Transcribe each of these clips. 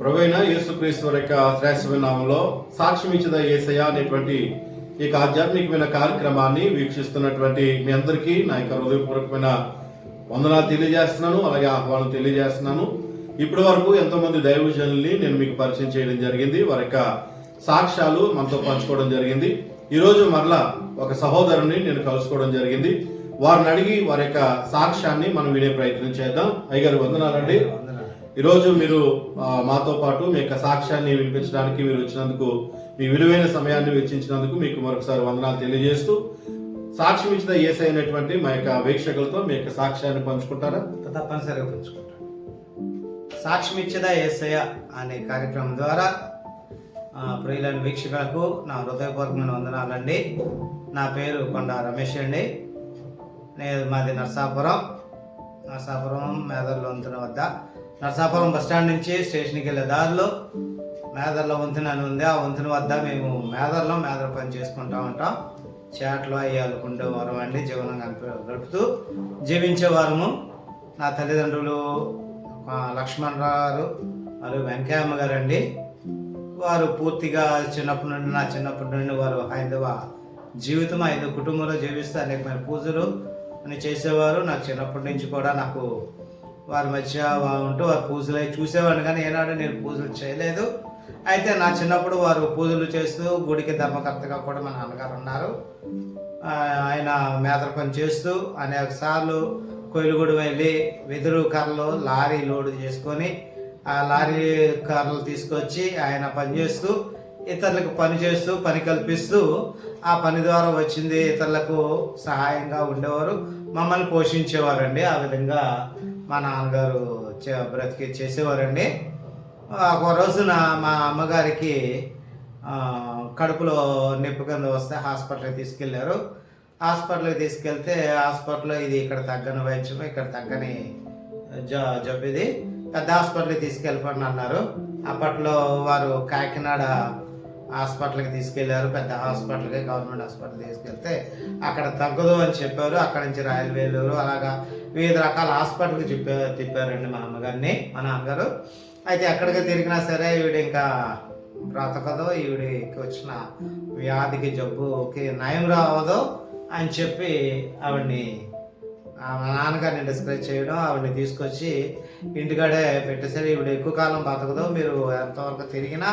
ప్రవీణ యేసుక్రీస్తు వారి యొక్క శ్రేష్టమైన నామంలో సాక్ష్యం ఇచ్చిన అనేటువంటి ఈ యొక్క ఆధ్యాత్మికమైన కార్యక్రమాన్ని వీక్షిస్తున్నటువంటి మీ అందరికీ నా యొక్క హృదయపూర్వకమైన వందనాలు తెలియజేస్తున్నాను అలాగే ఆహ్వానం తెలియజేస్తున్నాను. ఇప్పటి వరకు ఎంతోమంది దైవజనుల్ని నేను మీకు పరిచయం చేయడం జరిగింది వారి యొక్క సాక్ష్యాలు మనతో పంచుకోవడం జరిగింది. ఈరోజు మరలా ఒక సహోదరుని నేను కలుసుకోవడం జరిగింది. వారిని అడిగి వారి యొక్క సాక్ష్యాన్ని మనం వినే ప్రయత్నం చేద్దాం. అయ్యగారు వందనాలండి. ఈరోజు మీరు మాతో పాటు మీ యొక్క సాక్ష్యాన్ని వినిపించడానికి మీరు వచ్చినందుకు మీ విలువైన సమయాన్ని వెచ్చించినందుకు మీకు మరొకసారి వందనాలు తెలియజేస్తూ సాక్ష్యం ఇచ్చిన ఏసై అయినటువంటి మా యొక్క వీక్షకులతో మీ యొక్క సాక్ష్యాన్ని పంచుకుంటారా? తప్పనిసరిగా పంచుకుంటారు సాక్ష్యం ఇచ్చేదా ఏసయ్య అనే కార్యక్రమం ద్వారా ఆ, ప్రియులైన వీక్షకులకు నా హృదయపూర్వకమైన వందనాలండి. నా పేరు కొండ రమేష్ అండి. నేను మాది నర్సాపురం. నర్సాపురం మేదర్లో వద్ద నర్సాపురం బస్ స్టాండ్ నుంచి స్టేషన్కి వెళ్ళే దారిలో మేదర్లో వంతెన అని ఉంది. ఆ వంతెన వద్ద మేము మేదర్లో మేదర్ పని చేసుకుంటా ఉంటాం. చేటలు అయ్యాలుకుండే వారం అండి జీవనం గడుపుతూ జీవించేవారము నా తల్లిదండ్రులు లక్ష్మణ్ గారు మరియు వెంకయ్యమ్మ గారు అండి వారు పూర్తిగా చిన్నప్పటి నుండి నా చిన్నప్పటి నుండి వారు హైందవ జీవితం ఐదు కుటుంబంలో జీవిస్తూ అనేకమైన పూజలు అని చేసేవారు. నాకు చిన్నప్పటి నుంచి కూడా నాకు వారి మధ్య ఉంటూ వారు పూజలు అవి చూసేవాడిని కానీ ఏనాడు నేను పూజలు చేయలేదు. అయితే నా చిన్నప్పుడు వారు పూజలు చేస్తూ గుడికి ధర్మకర్తగా కూడా మా నాన్నగారు ఉన్నారు. ఆయన మేతర పని చేస్తూ అనేక సార్లు కొయిలుగూడి వెళ్ళి వెదురు కర్రలు లారీ లోడు చేసుకొని ఆ లారీ కర్రలు తీసుకొచ్చి ఆయన పని చేస్తూ ఇతరులకు పని చేస్తూ పని కల్పిస్తూ ఆ పని ద్వారా వచ్చింది. ఇతరులకు సహాయంగా ఉండేవారు. మమ్మల్ని పోషించేవారండి. ఆ విధంగా మా నాన్నగారు చే- బ్రతికి చేసేవారండి. ఒక రోజున మా అమ్మగారికి కడుపులో నొప్పి కింద వస్తే హాస్పిటల్కి తీసుకెళ్ళారు హాస్పిటల్కి తీసుకెళ్తే హాస్పిటల్లో ఇది ఇక్కడ తగ్గని వైద్యం ఇక్కడ తగ్గని జ జబ్బు ఇది. పెద్ద హాస్పిటల్కి తీసుకెళ్ళిపోండి అన్నారు. అప్పట్లో వారు కాకినాడ హాస్పిటల్కి తీసుకెళ్ళారు. పెద్ద హాస్పిటల్కి గవర్నమెంట్ హాస్పిటల్ తీసుకెళ్తే అక్కడ తగ్గదు అని చెప్పారు. అక్కడ నుంచి రాయలవేలూరు అలాగా వివిధ రకాల హాస్పిటల్కి చెప్పే తిప్పారండి మా అమ్మగారిని మా నాన్నగారు. అయితే ఎక్కడికి తిరిగినా సరే ఈవిడ ఇంకా బ్రతకదో ఈవిడికి వచ్చిన వ్యాధికి జబ్బుకి నయం రావదో అని చెప్పి ఆవిడ్ని మా నాన్నగారిని డిస్కరేజ్ చేయడం ఆవిడని తీసుకొచ్చి ఇంటికాడే పెట్టేసరి ఈవిడ ఎక్కువ కాలం బతకదు. మీరు ఎంతవరకు తిరిగినా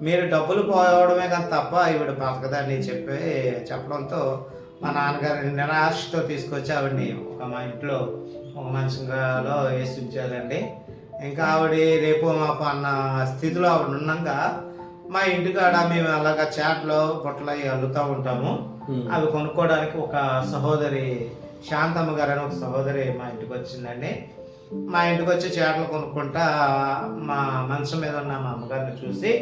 మీరు డబ్బులు పోవడమే కానీ తప్ప ఈవిడ బతకదని చెప్పి చెప్పడంతో మా నాన్నగారిని నిరాశతో తీసుకొచ్చి ఆవిడని ఒక మా ఇంట్లో ఒక మంచంలో వేసి ఉంచారండి ఇంకా ఆవిడ రేపు మాపు అన్న స్థితిలో ఆవిడ ఉన్నాక మా ఇంటికాడ మేము అలాగా చాట్లో బొట్టలు అవి అల్లుతూ ఉంటాము. అవి కొనుక్కోవడానికి ఒక సహోదరి శాంతమ్మ గారు అని ఒక సహోదరి మా ఇంటికి వచ్చిందండి మా ఇంటికి వచ్చి చేటలు కొనుక్కుంటా మా మంచం మీద ఉన్న మా అమ్మగారిని చూసి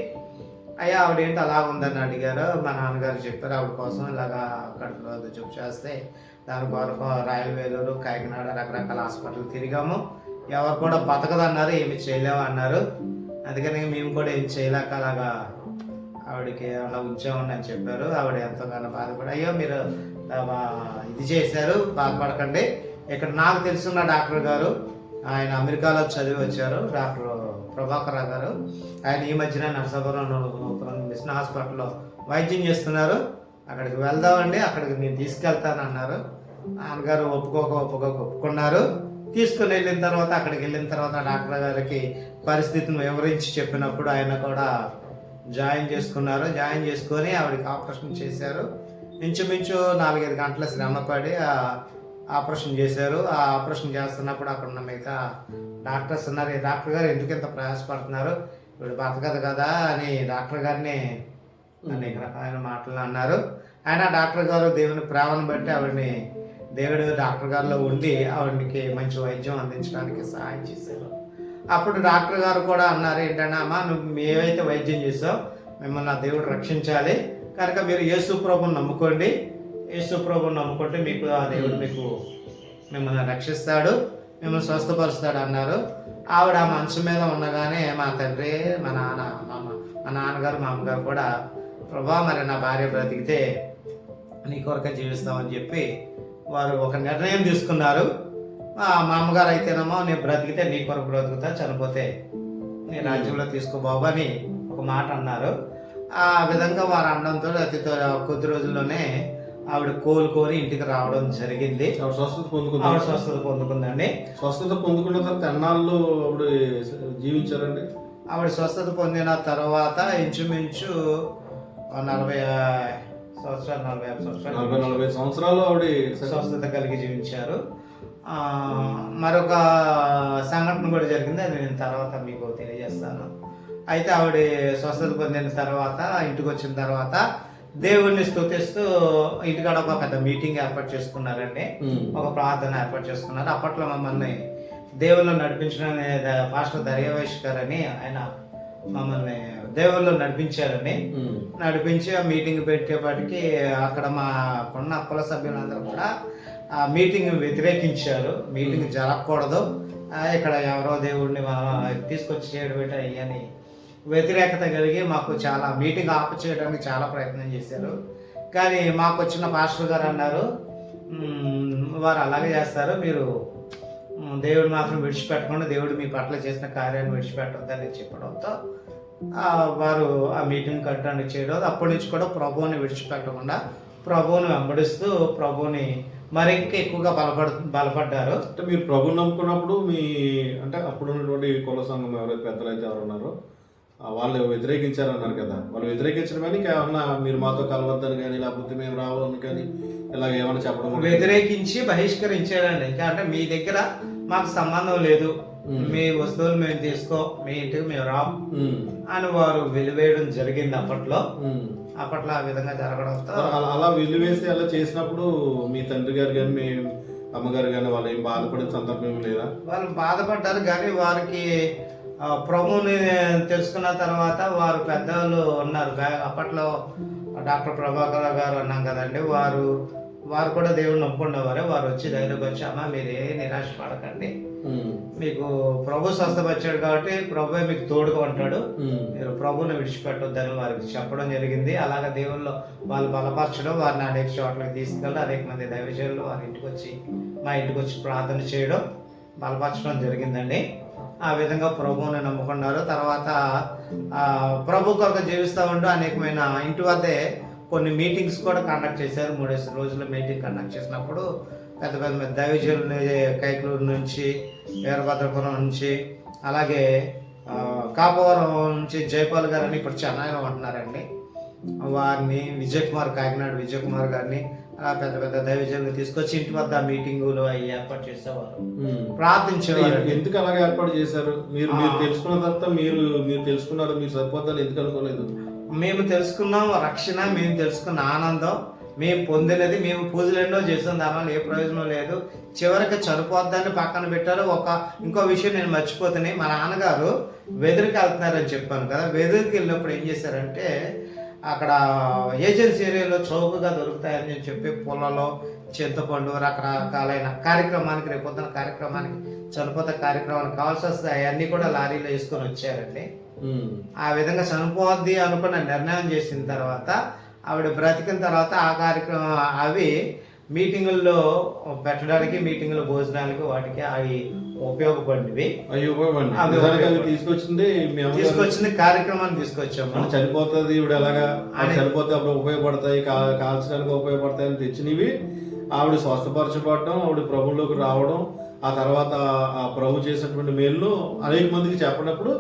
అయ్యా ఆవిడ ఏంటి అలా ఉందని అడిగారు. మా నాన్నగారు చెప్పారు ఆవిడ కోసం ఇలాగా కడుపులో జబ్బు చేస్తే దాని కొరకు రాయలవేలూరు కాకినాడ రకరకాల హాస్పిటల్ తిరిగాము. ఎవరు కూడా బతకదన్నారు ఏమి చేయలేము అన్నారు. అందుకని మేము కూడా ఏం చేయలేక అలాగా ఆవిడకి అలా ఉంచామండి అని చెప్పారు. ఆవిడ ఎంతగానో బాధపడి అయ్యో మీరు ఇది చేశారు బాధపడకండి. ఇక్కడ నాకు తెలుసున్న డాక్టర్ గారు ఆయన అమెరికాలో చదివి వచ్చారు డాక్టర్ ప్రభాకర్ గారు. ఆయన ఈ మధ్యన నర్సాపురం మిషన్ హాస్పిటల్లో వైద్యం చేస్తున్నారు. అక్కడికి వెళ్దామండి అక్కడికి నేను తీసుకెళ్తాను అన్నారు నాన్నగారు ఒప్పుకోక ఒప్పుకోక ఒప్పుకున్నారు. తీసుకుని వెళ్ళిన తర్వాత అక్కడికి వెళ్ళిన తర్వాత డాక్టర్ గారికి పరిస్థితిని వివరించి చెప్పినప్పుడు ఆయన కూడా జాయిన్ చేసుకున్నారు. జాయిన్ చేసుకొని ఆవిడకి ఆపరేషన్ చేశారు. ఇంచుమించు నాలుగైదు గంటల శ్రమపడి ఆపరేషన్ చేశారు. ఆ ఆపరేషన్ చేస్తున్నప్పుడు అక్కడ ఉన్న మిగతా డాక్టర్స్ ఉన్నారు. "ఈ డాక్టర్ గారు ఎందుకు ఇంత ప్రయాసపడుతున్నారు? ఇప్పుడు బతకదు కదా అని డాక్టర్ గారిని అనేక రకమైన మాటలు అన్నారు. ఆయన డాక్టర్ గారు దేవుని ప్రేమను బట్టి ఆవిడని దేవుడు డాక్టర్ గారిలో ఉండి ఆవిడకి మంచి వైద్యం అందించడానికి సహాయం చేశారు. అప్పుడు డాక్టర్ గారు కూడా అన్నారు ఏంటంటే అమ్మా నువ్వు ఏవైతే వైద్యం చేసావు మిమ్మల్ని ఆ దేవుడు రక్షించాలి. కనుక మీరు యేసు ప్రభుని నమ్ముకోండి. యేసు ప్రభుని నమ్ముకుంటే మీకు ఆ దేవుడు మీకు మిమ్మల్ని రక్షిస్తాడు. మిమ్మల్ని స్వస్థపరుస్తాడు అన్నారు. ఆవిడ ఆ మంచం మీద ఉండగానే మా తండ్రి మా నాన్న మా మా నాన్నగారు మా అమ్మగారు కూడా ప్రభా మరి నా భార్య బ్రతికితే నీ కొరక జీవిస్తామని చెప్పి వారు ఒక నిర్ణయం తీసుకున్నారు. మా అమ్మగారు అయితేనేమో నేను బ్రతికితే నీ కొరకు బ్రతుకుతా చనిపోతే నీ రాజ్యంలో తీసుకో బాబు అని ఒక మాట అన్నారు. ఆ విధంగా వారు అనడంతో అతి కొద్ది రోజుల్లోనే ఆవిడ కోలుకొని ఇంటికి రావడం జరిగింది. ఆవిడ స్వస్థత పొందుకుంది? ఆవిడ స్వస్థత పొందుకుందండి. స్వస్థత పొందుకున్న తర్వాత ఎన్నాళ్ళు ఆవిడ జీవించారండి? ఆవిడ స్వస్థత పొందిన తర్వాత ఇంచుమించు నలభై సంవత్సరాలు నలభై ఐదు సంవత్సరాలు. నలభై నలభై సంవత్సరాలు ఆవిడ స్వస్థత కలిగి జీవించారు. ఆ, మరొక సంఘటన కూడా జరిగింది. అది నేను తర్వాత మీకు తెలియజేస్తాను. అయితే ఆవిడ స్వస్థత పొందిన తర్వాత ఇంటికి వచ్చిన తర్వాత దేవుణ్ణి స్తుతిస్తూ ఇంటికాడ ఒక పెద్ద మీటింగ్ ఏర్పాటు చేసుకున్నారండి. ఒక ప్రార్థన ఏర్పాటు చేసుకున్నారు. అప్పట్లో మమ్మల్ని దేవుళ్ళు నడిపించిన పాస్టర్ దర్యావేష్ గారు అని ఆయన మమ్మల్ని దేవుళ్ళు నడిపించారని. నడిపించి ఆ మీటింగ్ పెట్టేపాటికి అక్కడ మా ఉన్న కుల సభ్యులందరూ కూడా ఆ మీటింగ్ వ్యతిరేకించారు. మీటింగ్ జరగకూడదు. ఇక్కడ ఎవరో దేవుడిని తీసుకొచ్చి చేయడం ఏంటి అని వ్యతిరేకత కలిగి మాకు చాలా మీటింగ్ ఆపు చేయడానికి చాలా ప్రయత్నం చేశారు. కానీ మాకు వచ్చిన పాస్టర్ గారు అన్నారు వారు అలాగే చేస్తారు. మీరు దేవుడు మాత్రం విడిచిపెట్టకుండా దేవుడు మీ పట్ల చేసిన కార్యాన్ని విడిచిపెట్టద్దని చెప్పడంతో వారు ఆ మీటింగ్ కట్టండి చేయడం. అప్పటి నుంచి కూడా ప్రభువుని విడిచిపెట్టకుండా ప్రభువుని వెంబడిస్తూ ప్రభువుని మరింక ఎక్కువగా బలపడ బలపడ్డారు. అంటే మీరు ప్రభుని నమ్ముకున్నప్పుడు మీ అంటే అప్పుడు ఉన్నటువంటి కుల సంఘం ఎవరైతే పెద్దలైతే ఎవరు ఉన్నారో వాళ్ళు వ్యతిరేకించారన్నారు కదా వాళ్ళు వ్యతిరేకించడం కానీ ఏమన్నా మీరు మాతో కలవద్దని కానీ లేకపోతే మేము రావాలని కానీ ఇలాగ ఏమైనా చెప్పడం వ్యతిరేకించి బహిష్కరించాడండి ఇంకా అంటే మీ దగ్గర మాకు సంబంధం లేదు. మీ వస్తువులు మేము తీసుకో మీ ఇంటికి మేము రాం. అని వారు వెలివేయడం జరిగింది అప్పట్లో. అప్పట్లో ఆ విధంగా జరగడంతో అలా వెలివేసి అలా చేసినప్పుడు మీ తండ్రి గారు కానీ మీ అమ్మగారు కానీ వాళ్ళు ఏం బాధపడిన సందర్భం లేదా వాళ్ళు బాధపడ్డారు కానీ వారికి ఆ, ప్రభువుని తెలుసుకున్న తర్వాత వారు పెద్దలు ఉన్నారు. అప్పట్లో డాక్టర్ ప్రభాకర్ గారు అన్నాం కదండి వారు వారు కూడా దేవుడిని ఒప్పుకున్నవారే వారు వచ్చి ధైర్యంగా వచ్చి అమ్మ మీరు ఏ నిరాశ పడకండి. మీకు ప్రభు స్వస్థపరిచాడు కాబట్టి ప్రభువే మీకు తోడుగా ఉంటాడు. మీరు ప్రభువుని విడిచిపెట్టొద్దని వారికి చెప్పడం జరిగింది. అలాగే దేవుళ్ళు వాళ్ళు బలపరచడం వారిని అనేక చోట్లకి తీసుకెళ్ళి అనేక మంది దైవజనులు వారి ఇంటికి వచ్చి మా ఇంటికి వచ్చి ప్రార్థన చేయడం బలపరచడం జరిగిందండి. ఆ విధంగా ప్రభువుని నమ్ముకున్నారు. తర్వాత ప్రభు కొరకు జీవిస్తూ ఉంటూ అనేకమైన ఇంటి వద్దే కొన్ని మీటింగ్స్ కూడా కండక్ట్ చేశారు. మూడేసి రోజుల మీటింగ్ కండక్ట్ చేసినప్పుడు పెద్ద పెద్ద పెద్ద దైవజనులు కైకలూరు నుంచి వీరభద్రపురం నుంచి అలాగే కాపవరం నుంచి జైపాల్ గారు అని ఇప్పుడు చెన్నైలో ఉంటున్నారండి. వారిని విజయ్ కుమార్ కాకినాడ విజయ్ కుమార్ గారిని అలా పెద్ద పెద్ద దైవజనులు తీసుకొచ్చి ఇంటి వద్ద మీటింగులు అవి ఏర్పాటు చేసేవారు. ప్రార్థించేవారు. ఎందుకు అలాగ ఏర్పాటు చేశారు? మీరు మీరు తెలుసుకున్న తర్వాత మీరు మీరు తెలుసుకున్నారు మీరు సరిపోతారు ఎందుకు అనుకోలేదు? మేము తెలుసుకున్నాం రక్షణ మేము తెలుసుకున్న ఆనందం మేము పొందినది మేము పూజలు ఎన్నో చేసాం దానివల్ల ఏ ప్రయోజనం లేదు. చివరికి చనిపోద్దని పక్కన పెట్టారు. ఒక ఇంకో విషయం నేను మర్చిపోతున్నాయి మా నాన్నగారు వెదురుకి వెళ్తున్నారని చెప్పాను కదా. వెదురుకి వెళ్ళినప్పుడు ఏం చేశారంటే అక్కడ ఏజెన్సీ ఏరియాలో చౌకగా దొరుకుతాయని చెప్పి పొలలో చింతపండు రకరకాలైన కార్యక్రమానికి రేపొద్దున కార్యక్రమానికి చనిపోతే కార్యక్రమానికి కావాల్సి వస్తే అవన్నీ కూడా లారీలో వేసుకొని వచ్చారండి. ఆ విధంగా చనిపోద్ది అనుకున్న నిర్ణయం చేసిన తర్వాత ఆవిడ బ్రతికిన తర్వాత ఆ కార్యక్రమం అవి మీటింగుల్లో పెట్టడానికి మీటింగులు భోజనాలకి వాటికి అవి ఉపయోగపడినవి. అవి ఉపయోగపడి. తీసుకొచ్చింది తీసుకొచ్చిన కార్యక్రమాన్ని తీసుకొచ్చాము చనిపోతుంది ఇవిడ ఎలాగా? చనిపోతే అప్పుడు ఉపయోగపడతాయి కాల్చడానికి ఉపయోగపడతాయి అని తెచ్చినవి. ఆవిడ స్వస్థపరచబడటం ఆవిడ ప్రభువులోకి రావడం ఆ తర్వాత ఆ ప్రభు చేసినటువంటి మేలు అనేక మందికి చెప్పినప్పుడు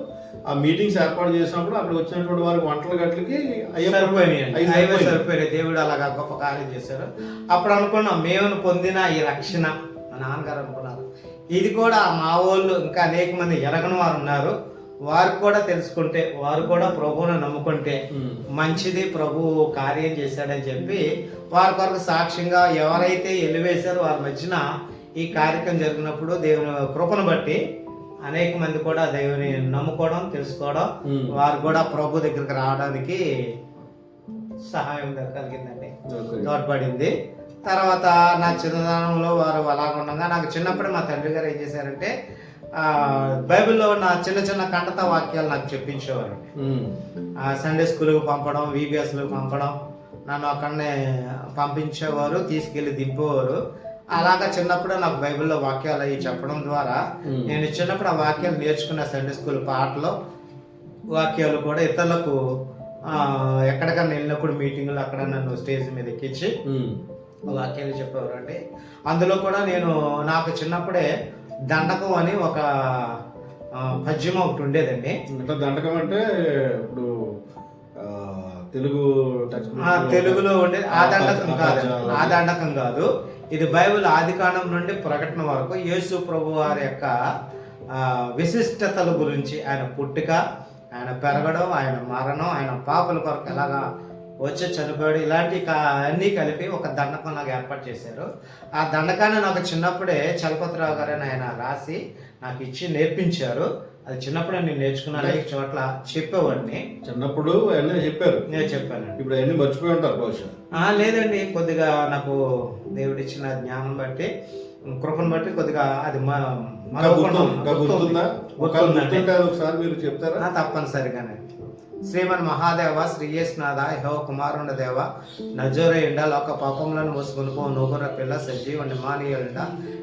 ఆ మీటింగ్స్ ఏర్పాటు చేసినప్పుడు అక్కడ వచ్చినటువంటి వారికి వంటల గట్లకి అవే సరిపోయినాయి. దేవుడు అలాగా గొప్ప కార్యం చేశారు. అప్పుడు అనుకున్నాం మేము పొందిన ఈ రక్షణ. మా నాన్నగారు అనుకున్నారు. ఇది కూడా మా వాళ్ళు ఇంకా అనేక మంది ఎరగని వారు ఉన్నారు. వారు కూడా తెలుసుకుంటే వారు కూడా ప్రభువుని నమ్ముకుంటే. మంచిది ప్రభు కార్యం చేశాడని చెప్పి వారి కొరకు సాక్ష్యంగా ఎవరైతే ఎలివేశారో వారి మధ్యన ఈ కార్యక్రమం జరిగినప్పుడు దేవుని కృపను బట్టి అనేక మంది కూడా దేవుని నమ్ముకోవడం తెలుసుకోవడం. వారు కూడా ప్రభు దగ్గరికి రావడానికి సహాయం కలిగిందండి. తోడ్పడింది. తర్వాత నా చిన్నతనంలో వారు అలాగ ఉండగా నాకు చిన్నప్పుడే మా తండ్రి గారు ఏం చేశారంటే ఆ, బైబిల్లో ఉన్న చిన్న చిన్న కంటత వాక్యాలు నాకు చెప్పించేవారు. సండే స్కూల్కి పంపడం వీబీఎస్లకు పంపడం నన్ను అక్కడనే పంపించేవారు తీసుకెళ్ళి దింపేవారు. అలాగా చిన్నప్పుడు నాకు బైబిల్లో వాక్యాలు అవి చెప్పడం ద్వారా. నేను చిన్నప్పుడు ఆ వాక్యాలు నేర్చుకున్న సండే స్కూల్ పాటలో వాక్యాలు కూడా ఇతరులకు ఎక్కడికన్నా వెళ్ళినప్పుడు మీటింగ్లు అక్కడ నన్ను స్టేజ్ మీద ఎక్కించి. వాక్యాలు చెప్పేవారు అంటే అందులో కూడా నేను నాకు చిన్నప్పుడే దండకం అని ఒక పద్యం ఒకటి ఉండేదండి అంటే దండకం అంటే ఇప్పుడు తెలుగు తెలుగులో ఉండే ఆ దండకం కాదు. ఆ దండకం కాదు ఇది బైబిల్ ఆదికాండం నుండి ప్రకటన వరకు యేసు ప్రభు వారి యొక్క విశిష్టతల గురించి ఆయన పుట్టుక ఆయన పెరగడం ఆయన మరణం ఆయన పాపల కొరకు ఎలాగా వచ్చి చనిపోయాడు ఇలాంటి కా- అన్నీ కలిపి ఒక దండకం నాకు ఏర్పాటు చేశారు. ఆ దండకాన్ని నాకు చిన్నప్పుడే చలపతిరావు గారని ఆయన రాసి నాకు ఇచ్చి నేర్పించారు. అది చిన్నప్పుడే నేను నేర్చుకున్నాను చోట్ల చెప్పేవాడిని. చిన్నప్పుడు అన్నీ చెప్పారు. నేను చెప్పాను ఇప్పుడు అవన్నీ మర్చిపోయి ఉంటారు బహుశా. లేదండి కొద్దిగా నాకు దేవుడిచ్చిన జ్ఞానం బట్టి కృపను బట్టి కొద్దిగా అది ఒకసారి మీరు చెప్తారా? తప్పనిసరిగానే శ్రీమన్ మహాదేవ శ్రీయేష్నాథ యహో కుమారుండ దేవ నజోరేయుండ లోక పాపములను మోసుకొని పో నూగుర పిల్ల సజీవ నిమానీయుండ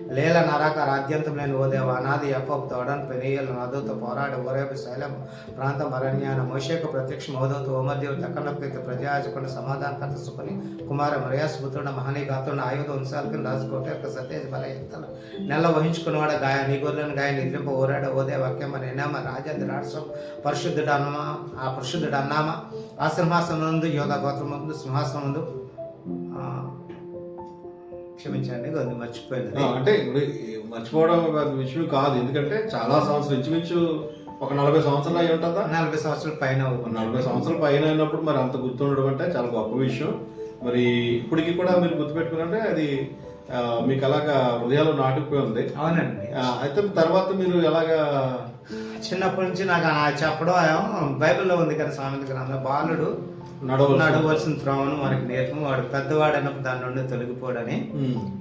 లేల నరక రాజ్యంతం లేని ఓ దేవ అనాది యకోబ్ తోడన్ పెనీయలు నదుతో పోరాడు ఓరేపు శైలం ప్రాంతం అరణ్యాన మోషేకు ప్రత్యక్ష మోదవుతూ ఓమదేవు తక్కనొక్కి ప్రజాజకుండా సమాధానకర్త సుకుని కుమార మర్యాసుపుత్రుడ మహనీ గాతున్న ఆయుధ ఉంచాలకి రాజకోట యొక్క సతేజ బల ఎత్తల నెల వహించుకున్నవాడ గాయ నీ గొర్రెలను గాయ నిద్రింప ఓరాడు ఓదే వాక్యమ నినామ రాజాది రాష్ట్రం పరిశుద్ధుడు అన్నమా ఆ పరిశుద్ధుడు అన్నామా? ఆ సింహాసనం యోధ గోత్రం ముందు సింహాసనం ముందు క్షమించండి కొద్ది మర్చిపోయింది అంటే ఇప్పుడు మర్చిపోవడం విషయం కాదు. ఎందుకంటే చాలా సంవత్సరాలు ఇంచుమించు ఒక నలభై సంవత్సరాలు అయి ఉంటుందా? నలభై సంవత్సరాల పైన నలభై సంవత్సరాల పైన అయినప్పుడు మరి అంత గుర్తుండడం అంటే చాలా గొప్ప విషయం. మరి ఇప్పటికి కూడా మీరు గుర్తుపెట్టుకున్నారంటే అది మీకు అలాగా హృదయాలు నాటుకుపోయి ఉంది. అవునండి. అయితే తర్వాత మీరు ఎలాగా చిన్నప్పటి నుంచి నాకు ఆ చెప్పడం బైబిల్లో ఉంది కదా సామెత గ్రంథంలో బాలుడు నడవలసి నడవలసిన త్రోవను మనకి నేర్పం వాడు పెద్దవాడు అన్నప్పుడు దాని నుండి తొలగిపోడని.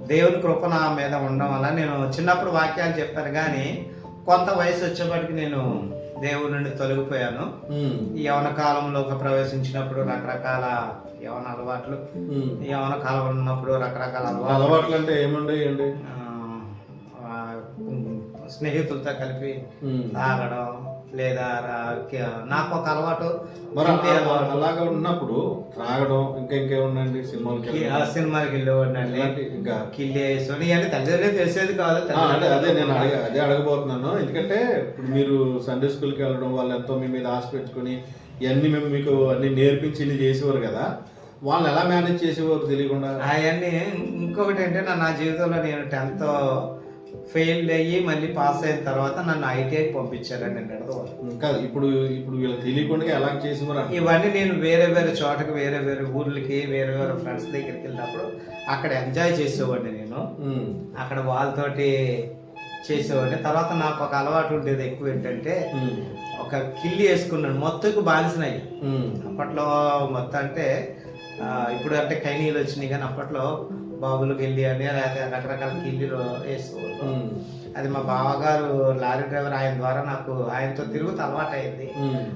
దేవుని కృప నా మీద ఉండడం వల్ల నేను చిన్నప్పుడు వాక్యాలు చెప్పాను కానీ కొంత వయసు వచ్చేప్పటికి నేను దేవుడి నుండి తొలగిపోయాను ఈ యవన కాలంలోకి ప్రవేశించినప్పుడు రకరకాల యవన అలవాట్లు. యవన కాలం ఉన్నప్పుడు రకరకాల అలవాట్లు అలవాట్లు అంటే ఏముండేయండి స్నేహితులతో కలిపి. తాగడం లేదా నాకు ఒక అలవాటు. మరి. అలాగా ఉన్నప్పుడు త్రాగడం ఇంకా ఇంకేముందండి? సినిమాలకి సినిమాకి వెళ్ళేవాడినండి ఇంకా కిల్లి వేసుకొని ఇవన్నీ తల్లిదండ్రులు తెలిసేది కాదు అదే నేను అదే అడగబోతున్నాను. ఎందుకంటే ఇప్పుడు మీరు సండే స్కూల్కి వెళ్ళడం వాళ్ళు ఎంతో మీ మీద ఆశ పెట్టుకుని ఇవన్నీ మేము మీకు అన్ని నేర్పించి ఇన్ని చేసేవారు కదా. వాళ్ళు ఎలా మేనేజ్ చేసేవారు తెలియకుండా? అవన్నీ ఇంకొకటి ఏంటంటే నా జీవితంలో నేను టెన్త్ ఫెయిల్ అయ్యి మళ్ళీ పాస్ అయిన తర్వాత నన్ను ఐటీఐకి పంపించారండి నిడదవోలు ఇంకా ఇప్పుడు ఇప్పుడు వీళ్ళకి తెలియకుండా ఎలా చేసేవారు. ఇవన్నీ నేను వేరే వేరే చోటకి వేరే వేరే ఊర్లకి వేరే వేరే ఫ్రెండ్స్ దగ్గరికి వెళ్ళినప్పుడు అక్కడ ఎంజాయ్ చేసేవాడిని నేను. అక్కడ వాళ్ళతోటి చేసేవాడిని. తర్వాత నాకు ఒక అలవాటు ఉండేది ఎక్కువ ఏంటంటే ఒక కిల్లి వేసుకున్నాను. మొత్తంకు బానిసనయ్యి ఉమ్, అప్పట్లో మొత్తం అంటే ఇప్పుడు అంటే కైనీలు వచ్చినాయి కానీ అప్పట్లో బాబులకు వెళ్ళి అని లేకపోతే రకరకాల కిల్లీలు వేసుకోవాలి అది మా బావగారు లారీ డ్రైవర్ ఆయన ద్వారా నాకు ఆయనతో తిరుగుతూ అలవాటు అయింది.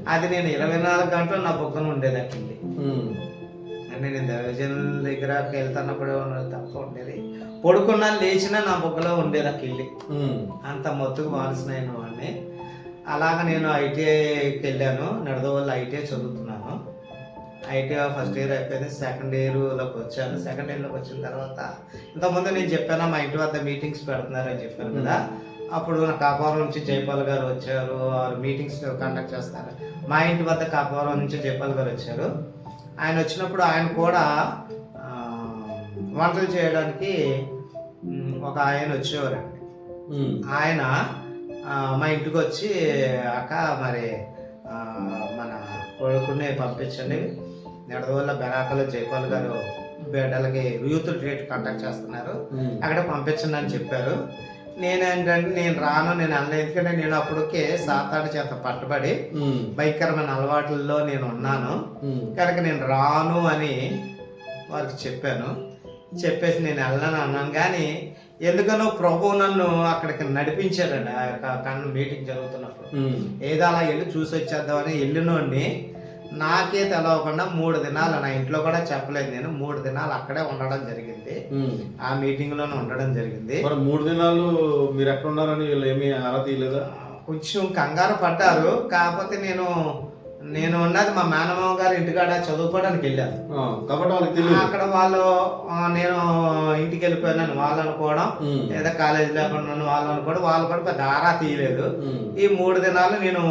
అది నేను ఇరవై నాలుగు గంటలు నా బొగ్గన ఉండేది కిల్లి. ఉమ్, అంటే నేను దైవజనుల దగ్గర వెళ్తున్నప్పుడు తప్ప ఉండేది. పడుకున్నా లేచినా నా బొగ్గలో ఉండేది ఆ కిల్లి. అంత మొత్తుకు బానిసనైన వాడిని. అలాగ నేను ఐటీఐకి వెళ్ళాను. నడదవల్ల ఐటీఐ చదువుతున్నాను ఐటీఐ ఫస్ట్ ఇయర్ అయిపోయింది. సెకండ్ ఇయర్లోకి వచ్చాను. సెకండ్ ఇయర్లోకి వచ్చిన తర్వాత ఇంతకుముందు నేను చెప్పాను మా ఇంటి వద్ద మీటింగ్స్ పెడుతున్నారని చెప్పాను కదా. అప్పుడు నా కాపురం నుంచి జైపాల్ గారు వచ్చారు వారు మీటింగ్స్ కండక్ట్ చేస్తారు. మా ఇంటి వద్ద కాపురం నుంచి జైపాల్ గారు వచ్చారు. ఆయన వచ్చినప్పుడు ఆయన కూడా వంటలు చేయడానికి ఒక ఆయన వచ్చేవారండి ఆయన మా ఇంటికి వచ్చి అక్క మరి మన కొడుకుని పంపించండి. నెడదవల్ల బెరాకలో జైపాల్ గారు బిడ్డలకి యూత్ ట్రీట్ కండక్ట్ చేస్తున్నారు. అక్కడ పంపించండి అని చెప్పారు. నేనేంటంటే నేను రాను నేను అనలేదు. ఎందుకంటే నేను అప్పటికే సాతాడు చేత పట్టుబడి భయంకరమైన అలవాట్లలో నేను ఉన్నాను. కనుక నేను రాను అని వారికి చెప్పాను. చెప్పేసి నేను వెళ్ళను అన్నాను. కానీ ఎందుకనో ప్రభు నన్ను అక్కడికి నడిపించాడండి. ఆ యొక్క కన్ను మీటింగ్ జరుగుతున్నప్పుడు. ఏదో అలా వెళ్ళి చూసి వచ్చేద్దామని వెళ్ళినోడిని నాకే తెలవకుండా మూడు దినాలు నా ఇంట్లో కూడా చెప్పలేదు నేను. మూడు దినాలు అక్కడే ఉండడం జరిగింది. ఆ మీటింగ్లోనే ఉండడం జరిగింది. మరి మూడు దినాలు మీరు ఎక్కడ ఉన్నారని వీళ్ళు ఏమీ ఆరా తీయలేదా? కొంచెం కంగారు పడ్డారు. కాకపోతే నేను నేను ఉన్నది మా మేనమామ గారి ఇంటికాడ చదువుకోవడానికి వెళ్ళాను. కాబట్టి వాళ్ళకి తెలియదు. అక్కడ వాళ్ళు నేను ఇంటికి వెళ్ళిపోయానని వాళ్ళు అనుకోవడం. లేదా కాలేజీ లేకుండా వాళ్ళు అనుకోవడం వాళ్ళు కూడా పెద్ద ఆరా తీయలేదు. ఈ మూడు దినాలు నేను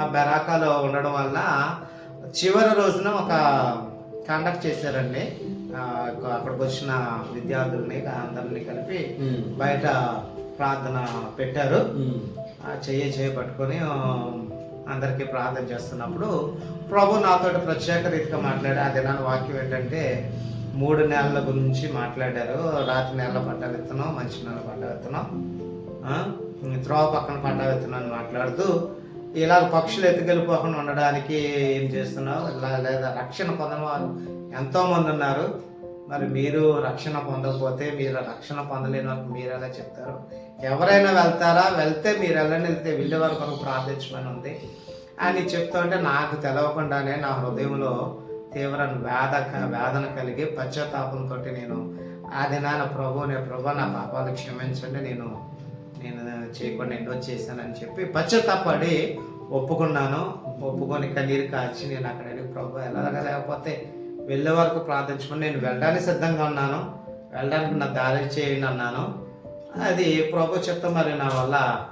ఆ బెరాకాలో ఉండడం వల్ల చివరి రోజున ఒక కండక్ట్ చేశారండి. అక్కడికి వచ్చిన విద్యార్థుల్ని అందరినీ కలిపి. బయట ప్రార్థన పెట్టారు. చెయ్యి చేయి పట్టుకొని అందరికీ ప్రార్థన చేస్తున్నప్పుడు ప్రభు నాతో ప్రత్యేక రీతిగా మాట్లాడి ఆ దినాన్ని వాక్యం ఏంటంటే మూడు నెలల గురించి మాట్లాడారు. రాత్రి నెలల పంట విత్తనం మంచి నెల పంట విత్తనం త్రోవ పక్కన పంట విత్తనం అని మాట్లాడుతూ ఇలా పక్షులు ఎత్తుకెళ్ళిపోకుండా ఉండడానికి ఏం చేస్తున్నావు? లేదా రక్షణ పొందడం ఎంతోమంది ఉన్నారు. మరి మీరు రక్షణ పొందకపోతే మీరు రక్షణ పొందలేని వరకు మీరు ఎలా చెప్తారు? ఎవరైనా వెళ్తారా? వెళ్తే మీరు వెళ్ళని వెళ్తే వెళ్ళే వరకు ప్రార్థించమని ఉంది. అని చెప్తుంటే నాకు తెలవకుండానే నా హృదయంలో తీవ్ర వేద వేదన కలిగి పశ్చాత్తాపంతో నేను ఆ దినాన ప్రభు నే ప్రభు నా పాపాలు క్షమించండి. నేను నేను చేయకుండా ఎండో చేశానని చెప్పి పశ్చాత్తాపడి ఒప్పుకున్నాను. ఒప్పుకొని కన్నీరు కాల్చి నేను అక్కడ వెళ్ళి ప్రభు ఎలాగ లేకపోతే వెళ్ళే వరకు ప్రార్థించుకుని నేను వెళ్ళడానికి సిద్ధంగా ఉన్నాను. వెళ్ళడానికి నా దారి చేయండి అన్నాను. అది ప్రభు చెప్తే మరి నా వల్ల.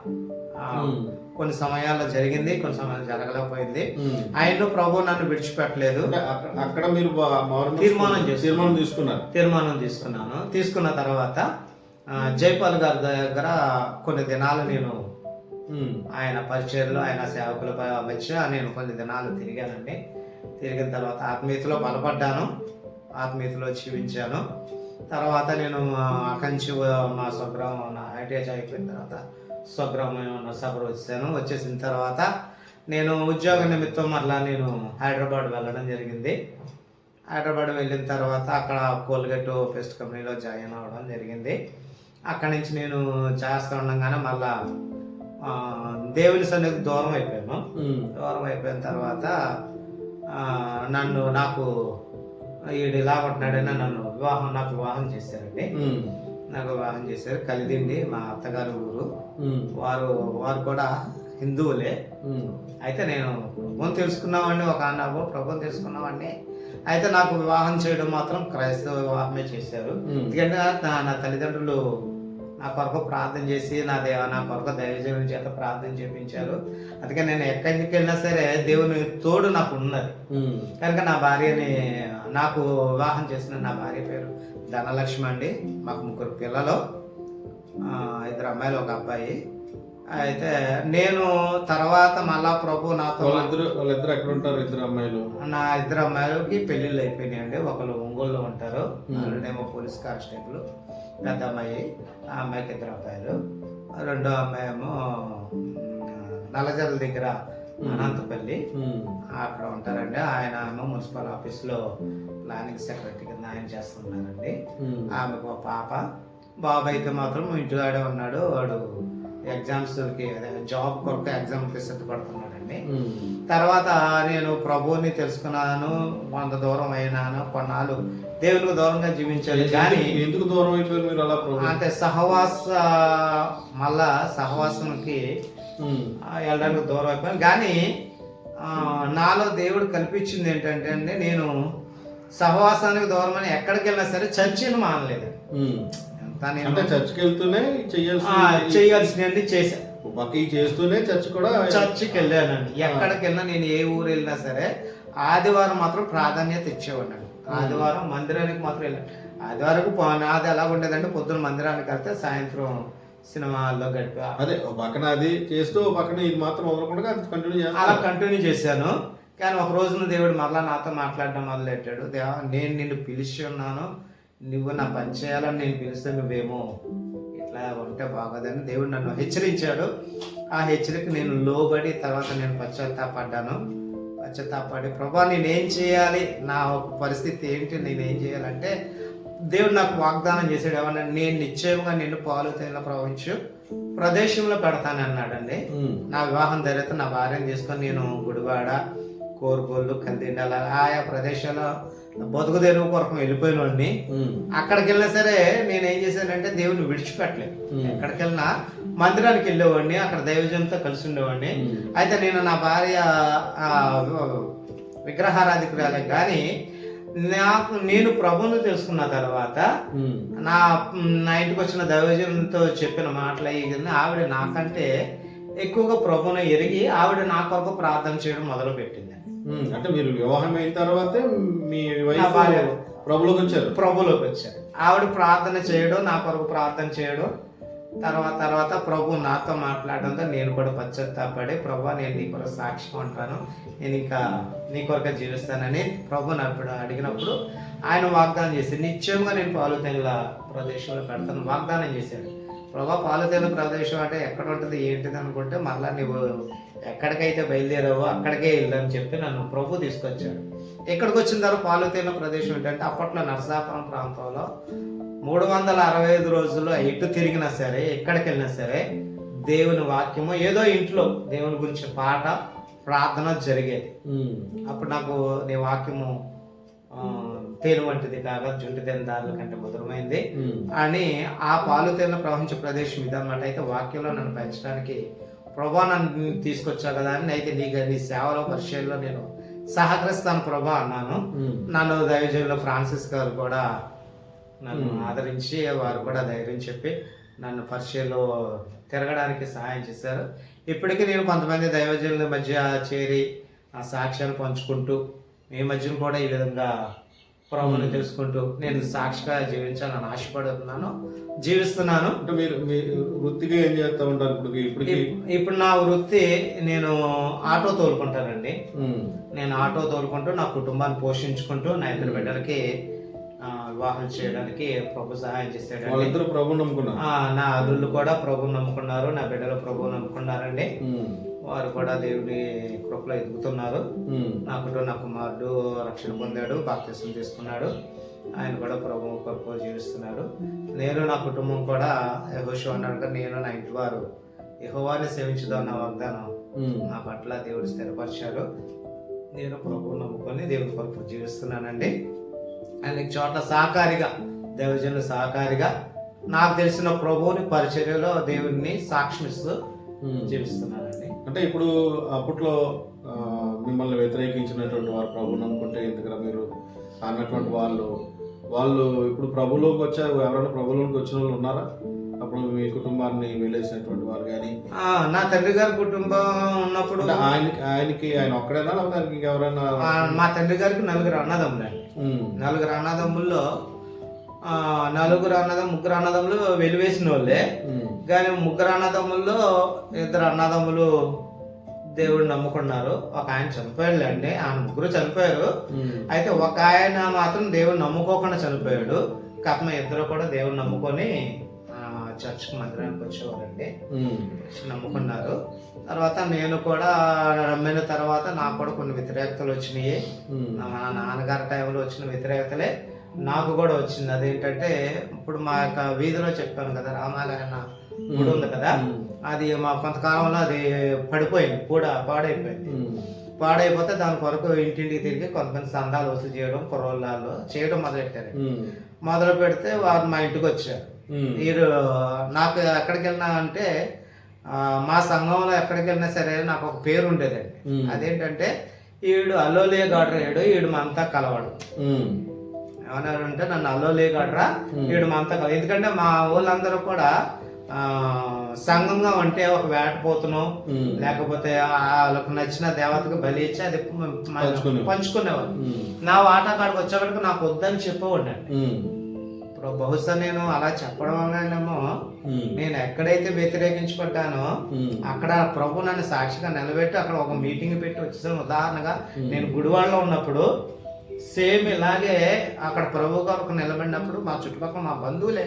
కొన్ని సమయాల్లో జరిగింది కొన్ని సమయాలు జరగలేకపోయింది. ఆయన ప్రభు నన్ను విడిచిపెట్టలేదు. అక్కడ- మీరు తీర్మానం. తీర్మానం తీసుకున్నారు. తీర్మానం తీసుకున్నాను. తీసుకున్న తర్వాత జైపాల్ గారి దగ్గర కొన్ని దినాలు నేను. ఆయన పరిచయలో ఆయన సేవకులపై వచ్చి నేను కొన్ని దినాలు తిరిగానండి. తిరిగిన తర్వాత ఆత్మీయతలో బలపడ్డాను ఆత్మీయతలో జీవించాను. తర్వాత నేను నుంచి మా స్వగ్రామం నా ఐటీఐ అయిపోయిన తర్వాత స్వగ్రామం ఉన్న సభలో వచ్చాను. వచ్చేసిన తర్వాత నేను ఉద్యోగ నిమిత్తం మరలా నేను హైదరాబాద్ వెళ్ళడం జరిగింది. హైదరాబాద్ వెళ్ళిన తర్వాత అక్కడ కోల్గేట్ పెస్ట్ కంపెనీలో జాయిన్ అవ్వడం జరిగింది. అక్కడి నుంచి నేను చేస్తూ ఉండగానే మళ్ళా దేవుని సన్నిధికి దూరం అయిపోయాను. దూరం అయిపోయిన తర్వాత నన్ను నాకు ఈడు ఇలా ఉంటున్నాడని నన్ను వివాహం నాకు వివాహం చేశారండి. నాకు వివాహం చేశారు కలిదిండి మా అత్తగారి ఊరు. వారు వారు కూడా హిందువులే. అయితే నేను ప్రభుని తెలుసుకున్నామండి ఒక అన్నావు ప్రభుని తెలుసుకున్నామండి అయితే నాకు వివాహం చేయడం మాత్రం క్రైస్తవ వివాహమే చేశారు. ఎందుకంటే నా నా తల్లిదండ్రులు నా కొరకు ప్రార్థన చేసి నా దేవ నా కొరకు దైవజనం చేత ప్రార్థన చేపించారు. అందుకే నేను ఎక్కడికి వెళ్ళినా సరే దేవుని తోడు నాకు ఉన్నది. కనుక నా భార్యని నాకు వివాహం చేసిన నా భార్య పేరు ధనలక్ష్మి అండి. మాకు ముగ్గురు పిల్లలు. ఇద్దరు అమ్మాయిలు ఒక అబ్బాయి. అయితే నేను తర్వాత మళ్ళా ప్రభు నాతో వాళ్ళిద్దరు వాళ్ళిద్దరు ఎక్కడ ఉంటారు ఇద్దరు అమ్మాయిలు? నా ఇద్దరు అమ్మాయిలకి పెళ్ళిళ్ళు అయిపోయినాయండి. ఒకళ్ళు ఒంగోలులో ఉంటారు. వాళ్ళేమో పోలీస్ కానిస్టేబుల్ పెద్ద అమ్మాయి ఆ అమ్మాయికి ఇద్దరు అబ్బాయిలు. రెండో అమ్మాయి ఏమో నల్లజర్ల దగ్గర అనంతపల్లి. అక్కడ ఉంటారండి. ఆయన ఏమో మున్సిపల్ ఆఫీస్లో ప్లానింగ్ సెక్రటరీ కింద ఆయన చేస్తున్నారండి. ఆమెకు పాప. బాబు అయితే మాత్రం ఇంటికాడే ఉన్నాడు. వాడు ఎగ్జామ్స్కి అదే జాబ్ కొరకు ఎగ్జామ్కి సిద్ధపడుతున్నాడండి. తర్వాత నేను ప్రభువుని తెలుసుకున్నాను కొంత దూరం అయినాను కొన్నాళ్ళు దేవునికి దూరంగా జీవించాలి కానీ ఎందుకు దూరం అయిపోయారు మీరు అలా అంటే సహవాస మళ్ళా సహవాసంకి వెళ్ళడానికి దూరం అయిపోయాను. కానీ నాలో దేవుడు కల్పించింది ఏంటంటే అండి నేను సహవాసానికి దూరం అని ఎక్కడికి వెళ్ళినా సరే చర్చిని మానలేదు. అంటే చర్చికి వెళ్తూనే చెయ్యాల్సి ఆ, చేయాల్సినవన్నీ చేశాను పక్కకి చేస్తూనే చర్చ్ కూడా చర్చికి వెళ్ళానండి ఎక్కడికి వెళ్ళినా నేను ఏ ఊరు వెళ్ళినా సరే ఆదివారం మాత్రం ప్రాధాన్యత ఇచ్చేవాడిని ఆదివారం మందిరానికి మాత్రం వెళ్ళాను. ఆదివారం పో- నాది ఎలా ఉండేదంటే పొద్దున మందిరానికి వెళ్తే సాయంత్రం సినిమాల్లో గడిపా అదే పక్కన అది చేస్తూ పక్కన ఇది మాత్రం వదలకుండా అది కంటిన్యూ అలా చేస్తాను కంటిన్యూ చేశాను. కానీ ఒక రోజున దేవుడు మరలా నాతో మాట్లాడడం మొదలెట్టాడు. దేవా నేను నిన్ను పిలిచి ఉన్నాను. నువ్వు నా పని చేయాలని నేను పిలిస్తే నువ్వేమో ఇట్లా ఉంటే బాగోదని దేవుడు నన్ను హెచ్చరించాడు. ఆ హెచ్చరిక నేను లోబడి తర్వాత నేను పశ్చాత్తాపడ్డాను. పశ్చాత్తాపడి ప్రభా నేనేం చేయాలి? నా ఒక పరిస్థితి ఏంటి? నేనేం చేయాలంటే దేవుడు నాకు వాగ్దానం చేశాడు. ఏమన్నా నేను నిశ్చయంగా నిన్ను పాలు తేలిన ప్రవహించు ప్రదేశంలో పెడతానన్నాడండి ఉమ్. నా వివాహం జరిగితే నా భార్యను తీసుకొని నేను గుడివాడ కోరుకోళ్ళు కందిండాల ఆయా ప్రదేశాల్లో బతుకు తెరువు కొరకు వెళ్ళిపోయినోడిని ఉమ్. అక్కడికి వెళ్ళినా సరే నేను ఏం చేశానంటే దేవుని విడిచిపెట్టలేదు. ఎక్కడికి వెళ్ళినా మందిరానికి వెళ్ళేవాడిని అక్కడ దైవజనంతో కలిసి ఉండేవాడిని. అయితే నేను నా భార్య విగ్రహారాధికురాలే కానీ నాకు నేను ప్రభువుని తెలుసుకున్న తర్వాత. నా నా ఇంటికి వచ్చిన దైవజనంతో చెప్పిన మాటలు అయ్యి ఆవిడ నాకంటే ఎక్కువగా ప్రభువుని ఎరిగి ఆవిడ నా కొరకు ప్రార్థన చేయడం మొదలు పెట్టింది ఉమ్. అంటే మీరు వివాహం అయిన తర్వాతే మీ వైఫ్. ప్రభులోకి వచ్చారు? ప్రభులోకి వచ్చారు. ఆవిడ ప్రార్థన చేయడం నా కొరకు ప్రార్థన చేయడం తర్వాత తర్వాత ప్రభు నాతో మాట్లాడడంతో నేను కూడా పశ్చాత్తాపడి ప్రభు నేను నీ కొరకు సాక్ష్యం ఉంటాను నేను ఇంకా నీ కొరకు జీవిస్తానని ప్రభు అప్పుడు అడిగినప్పుడు ఆయన వాగ్దానం చేసి నిత్యంగా నేను పాలుతెంగుల ప్రదేశంలో పెడతాను వాగ్దానం చేశాడు. ప్రభా పాలుతెంగుల ప్రదేశం అంటే ఎక్కడ ఉంటుంది ఏంటిది అనుకుంటే మరలా నువ్వు ఎక్కడికైతే బయలుదేరావో అక్కడికే వెళ్ళని చెప్పి నన్ను ప్రభు తీసుకొచ్చాడు ఇక్కడికి వచ్చిన తర్వాత పాలుతేన ప్రదేశం ఏంటంటే అప్పట్లో నరసాపురం ప్రాంతంలో మూడు వందల అరవై ఐదు రోజుల్లో ఎటు తిరిగినా సరే ఎక్కడికి వెళ్ళినా సరే దేవుని వాక్యము ఏదో ఇంట్లో దేవుని గురించి పాట ప్రార్థన జరిగేది. అప్పుడు నాకు నీ వాక్యము తేనె వంటిది కాగా జుంటి దారుల కంటే మధురమైంది. అని ఆ పాలు తేలిన ప్రవహించే ప్రదేశం ఇదన్నమాట అయితే వాక్యంలో నన్ను పెంచడానికి ప్రభా నన్ను తీసుకొచ్చా కదా అని అయితే నీ నీ సేవలో పరిచయంలో నేను సహకరిస్తాను ప్రభా అన్నాను. నన్ను దైవజనులు ఫ్రాన్సిస్ గారు కూడా నన్ను ఆదరించి వారు కూడా ధైర్యం చెప్పి నన్ను పరిచయంలో తిరగడానికి సహాయం చేశారు. ఇప్పటికీ నేను కొంతమంది దైవజనుల మధ్య చేరి ఆ సాక్ష్యాన్ని పంచుకుంటూ మీ మధ్యన కూడా ఈ విధంగా ప్రభుని తెలుసుకుంటూ నేను సాక్షిగా జీవించాలని ఆశపడుతున్నాను జీవిస్తున్నాను. అంటే మీరు మీ వృత్తిగా ఏం చేస్తా ఉంటారు ఇప్పుడు ఇప్పటికి? ఇప్- ఇప్పుడు నా వృత్తి నేను ఆటో తోలుకుంటానండి. నేను ఆటో తోలుకుంటూ నా కుటుంబాన్ని పోషించుకుంటూ నా ఇద్దరు బిడ్డలకి వివాహం చేయడానికి ప్రభు సహాయం వాళ్ళిద్దరు ప్రభు నమ్ముకున్నారు? నా అల్లుళ్ళు కూడా ప్రభు నమ్ముకున్నారు నా బిడ్డలు ప్రభు నమ్ముకున్నారండి. వారు కూడా దేవుడి కృపలో ఎదుగుతున్నారు. నా కుటుంబ నా కుమారుడు రక్షణ పొందాడు బాప్తిసం తీసుకున్నాడు. ఆయన కూడా ప్రభు కొరకు జీవిస్తున్నాడు. నేను నా కుటుంబం కూడా యహోషు అన్నాడు నేను నా ఇంటి వారు. యహోవాన్ని సేవించుదాం నా వాగ్దానం. నా పట్ల దేవుడు స్థిరపరిచాడు. నేను ప్రభువు నమ్ముకొని దేవుడి కొరకు జీవిస్తున్నానండి. అనేక చోట్ల సహకారిగా దైవజనులు సహకారిగా నాకు తెలిసిన ప్రభువుని పరిచర్యలో దేవుడిని సాక్షిస్తూ. జీవిస్తున్నానండి. అంటే ఇప్పుడు అప్పట్లో మిమ్మల్ని వ్యతిరేకించినటువంటి వారు ప్రభు నమ్ముకుంటే ఎందుకరా మీరు అన్నటువంటి వాళ్ళు వాళ్ళు ఇప్పుడు ప్రభులోకి వచ్చారు ఎవరైనా ప్రభులోకి వచ్చిన వాళ్ళు ఉన్నారా? అప్పుడు మీ కుటుంబాన్ని వెళ్ళేసినటువంటి వారు కానీ నా తండ్రి గారి కుటుంబం ఉన్నప్పుడు ఆయనకి ఆయనకి ఆయన ఒక్కడేనా? లేకపోతే ఆ, మా తండ్రి గారికి నలుగురు అన్నదమ్ములండి ఉమ్. నలుగురు అన్నదమ్ముల్లో ఆ, నలుగురు అన్నదం ముగ్గురు అన్నదమ్ములు వెలివేసిన వాళ్ళే. కానీ ముగ్గురు అన్నదమ్ముల్లో ఇద్దరు అన్నదమ్ములు దేవుడు నమ్ముకున్నారు. ఒక ఆయన చనిపోయాడులేండి. ఆయన ముగ్గురు చనిపోయారు. అయితే ఒక ఆయన మాత్రం దేవుడు నమ్ముకోకుండా చనిపోయాడు. కాకపోతే ఇద్దరు కూడా దేవుడు నమ్ముకొని ఆ, చర్చ్కి మందిరానికి వచ్చేవారండి. నమ్ముకున్నారు. తర్వాత నేను కూడా నమ్మిన తర్వాత నాకు కూడా కొన్ని వ్యతిరేకతలు వచ్చినాయి. మా నాన్నగారి టైంలో వచ్చిన వ్యతిరేకతలే. నాకు కూడా వచ్చింది అదేంటంటే ఇప్పుడు మా యొక్క వీధిలో చెప్పాను కదా రామాలయన గుడి ఉంది కదా అది మా కొంతకాలంలో అది పడిపోయింది కూడా పాడైపోయింది. పాడైపోతే దాని కొరకు ఇంటింటికి తిరిగి కొంతమంది సందాలు వసూలు చేయడం కుర్రోళ్ళాలు చేయడం మొదలెట్టారు. మొదలు పెడితే వారు మా ఇంటికి వచ్చారు. వీరు నాకు ఎక్కడికి వెళ్ళినా అంటే మా సంఘంలో ఎక్కడికి వెళ్ళినా సరే నాకు ఒక పేరు ఉండేదండి. అదేంటంటే ఈడు అల్లోలే గాడ్రాడు ఈడు మనతా కలవాడు. ఏమన్నారంటే నన్ను అల్లోలే గాడ్రా ఈడు మనతా కల ఎందుకంటే మా ఊళ్ళందరూ కూడా ఆ, సంఘంగా ఉంటే ఒక వేటపోతును ఉమ్. లేకపోతే వాళ్ళకు నచ్చిన దేవతకు బలి ఇచ్చి అది మ- మ- ఉమ్. నా వాటా కాడికి వచ్చేవాడికి నాకు వద్దని చెప్పేవాడిని ఉమ్. ఇప్పుడు బహుశా నేను అలా చెప్పడం వల్లనేమో. నేను ఎక్కడైతే వ్యతిరేకించబడ్డానో ఉమ్. అక్కడ ప్రభు నన్ను సాక్షిగా నిలబెట్టి అక్కడ ఒక మీటింగ్ పెట్టి వచ్చేసాను ఉదాహరణగా నేను గుడివాడలో ఉన్నప్పుడు సేమ్ ఇలాగే అక్కడ ప్రభు కొరకు నిలబడినప్పుడు మా చుట్టుపక్కల మా బంధువులే.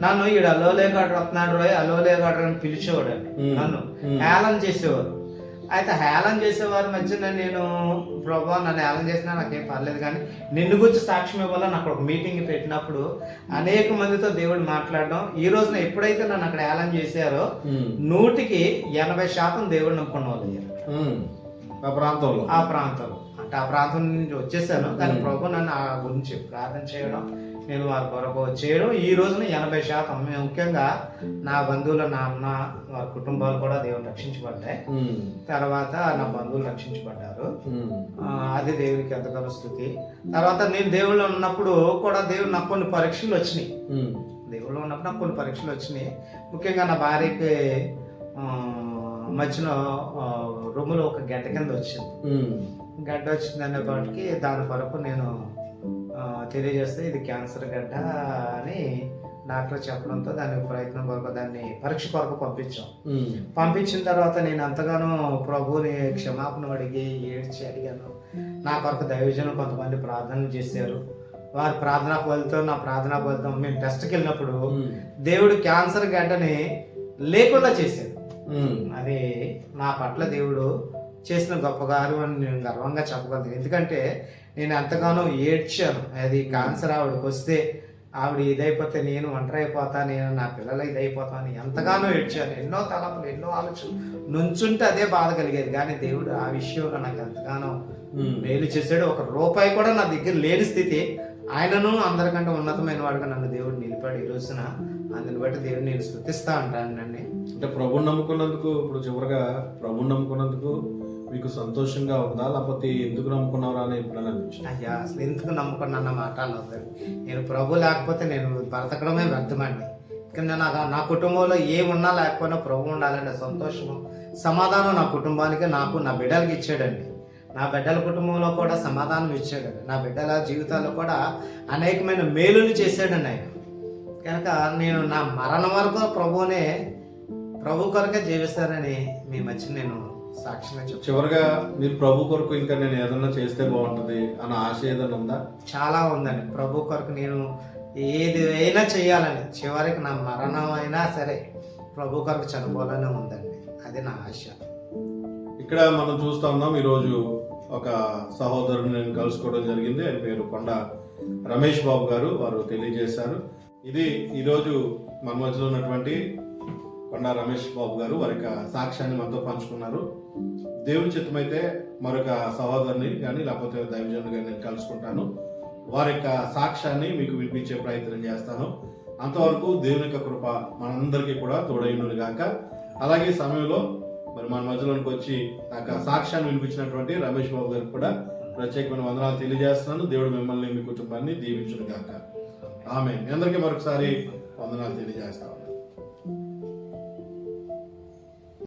నన్ను ఈడు అలోలేగాడు వస్తున్నాడు రోయ్ అలోలేగాడు అని పిలిచేవాడు. నన్ను. హేళన చేసేవారు అయితే హేళన చేసేవారి మధ్యన నేను ప్రభా నన్ను హేళన చేసినా నాకేం పర్లేదు కానీ నిన్ను గురించి సాక్ష్యం ఇవ్వాలని అక్కడ ఒక మీటింగ్ పెట్టినప్పుడు అనేక మందితో దేవుడు మాట్లాడడం ఈ రోజున ఎప్పుడైతే నన్ను అక్కడ హేళన చేశారో. నూటికి ఎనభై శాతం దేవుడు నమ్ముకున్న వాళ్ళు. ఆ ప్రాంతంలో ఆ ప్రాంతంలో అంటే ఆ ప్రాంతం నుంచి వచ్చేసాను. కానీ. ప్రభు నన్ను ఆ గురించి ప్రార్థన చేయడం నేను వారి కొరకు చేయడం ఈ రోజున ఎనభై శాతం ముఖ్యంగా నా బంధువుల నా అన్న వారి కుటుంబాలు కూడా దేవుని రక్షించబడ్డాయి. తర్వాత నా బంధువులు రక్షించబడ్డారు. అది దేవునికి ఎంతగానో స్థుతి. తర్వాత నేను దేవుళ్ళు ఉన్నప్పుడు కూడా దేవుడు నాకు కొన్ని పరీక్షలు వచ్చినాయి. దేవుళ్ళు ఉన్నప్పుడు నాకు కొన్ని పరీక్షలు వచ్చినాయి. ముఖ్యంగా నా భార్యకి ఆ, రొమ్ములో ఒక గడ్డ కింద వచ్చింది. గడ్డ వచ్చింది అనేపాటికి దాని కొరకు నేను తెలియజేస్తే ఇది క్యాన్సర్ గడ్డ అని డాక్టర్ చెప్పడంతో దాని ప్రయత్నం కొరకు దాన్ని పరీక్ష కొరకు పంపించాం. పంపించిన తర్వాత నేను ఎంతగానో ప్రభువుని క్షమాపణ అడిగి ఏడ్చి అడిగాను. నా కొరకు దైవజనం కొంతమంది ప్రార్థనలు చేశారు. వారి ప్రార్థనా ఫలితం నా ప్రార్థనా ఫలితం మేము టెస్ట్కి వెళ్ళినప్పుడు దేవుడు క్యాన్సర్ గడ్డని లేకుండా చేశాడు. అది నా పట్ల దేవుడు చేసిన గొప్పగారు అని నేను గర్వంగా చెప్పగలను. ఎందుకంటే నేను ఎంతగానో ఏడ్చాను. అది క్యాన్సర్ ఆవిడకి వస్తే ఆవిడ ఇదైపోతే నేను ఒంటరి అయిపోతా నేను నా పిల్లలు ఇదైపోతా అని ఎంతగానో ఏడ్చాను. ఎన్నో తలపులు ఎన్నో ఆలోచనలు నుంచుంటే అదే బాధ కలిగేది. కానీ దేవుడు ఆ విషయంలో నాకు ఎంతగానో. మేలు చేశాడు. ఒక రూపాయి కూడా నా దగ్గర లేని స్థితి. ఆయనను అందరికంటే ఉన్నతమైన వాడుగా నన్ను దేవుడు నిలిపాడు ఈ రోజున. అందుని బట్టి దేవుడు నేను స్థుతిస్తా ఉంటాను నన్ను అంటే ప్రభుని నమ్ముకున్నందుకు ఇప్పుడు చివరిగా ప్రభుని నమ్ముకున్నందుకు మీకు సంతోషంగా ఉందా? లేకపోతే ఎందుకు నమ్ముకున్నారా అని ఎప్పుడైనా అనిపించింది? అయ్యా అసలు ఎందుకు నమ్ముకున్న మాట అవుతాయి నేను ప్రభు లేకపోతే నేను బ్రతకడమే వ్యర్థమండి. కానీ నా నా కుటుంబంలో ఏమున్నా లేకపోయినా ప్రభు ఉండాలనే సంతోషము సమాధానం నా కుటుంబానికి నాకు నా బిడ్డలకి ఇచ్చాడండి. నా బిడ్డల కుటుంబంలో కూడా సమాధానం ఇచ్చాడండి. నా బిడ్డల జీవితాల్లో కూడా అనేకమైన మేలులు చేశాడండి ఆయన. కనుక నేను నా మరణం వరకు ప్రభువునే ప్రభు కొరకే జీవిస్తానని మీ మధ్య నేను చెప్తాను చివరిగా మీరు ప్రభు కొరకు ఇంకా నేను ఏదన్నా చేస్తే బాగుంటది అన్న ఆశ ఏదైనా ఉందా? చాలా ఉందండి. ప్రభు కొరకు నేను ఏది అయినా చేయాలని చివరికి నా మరణం అయినా సరే ప్రభు కొరకు చనిపోవాలని ఉందండి. అది నా ఆశ. ఇక్కడ మనం చూస్తా ఉన్నాం ఈరోజు ఒక సహోదరుని నేను కలుసుకోవడం జరిగింది. ఆయన పేరు కొండ రమేష్ బాబు గారు వారు తెలియజేశారు. ఇది ఈరోజు మన మధ్యలో ఉన్నటువంటి కొండ రమేష్ బాబు గారు వారి యొక్క సాక్ష్యాన్ని మనతో పంచుకున్నారు. దేవుని చిత్తమైతే మరొక సహోదరుని కానీ లేకపోతే దైవజనుడు కానీ నేను కలుసుకుంటాను. వారి యొక్క సాక్ష్యాన్ని మీకు వినిపించే ప్రయత్నం చేస్తాను. అంతవరకు దేవుని యొక్క కృప మనందరికీ కూడా తోడైనను గాక. అలాగే సమయంలో మరి మన మధ్యలోనికి వచ్చి ఆ సాక్ష్యాన్ని వినిపించినటువంటి రమేష్ బాబు గారికి కూడా ప్రత్యేకమైన వందనాలు తెలియజేస్తున్నాను. దేవుడు మిమ్మల్ని మీ కుటుంబాన్ని దీవించును గాక. ఆమె అందరికీ మరొకసారి వందనాలు తెలియజేస్తాను.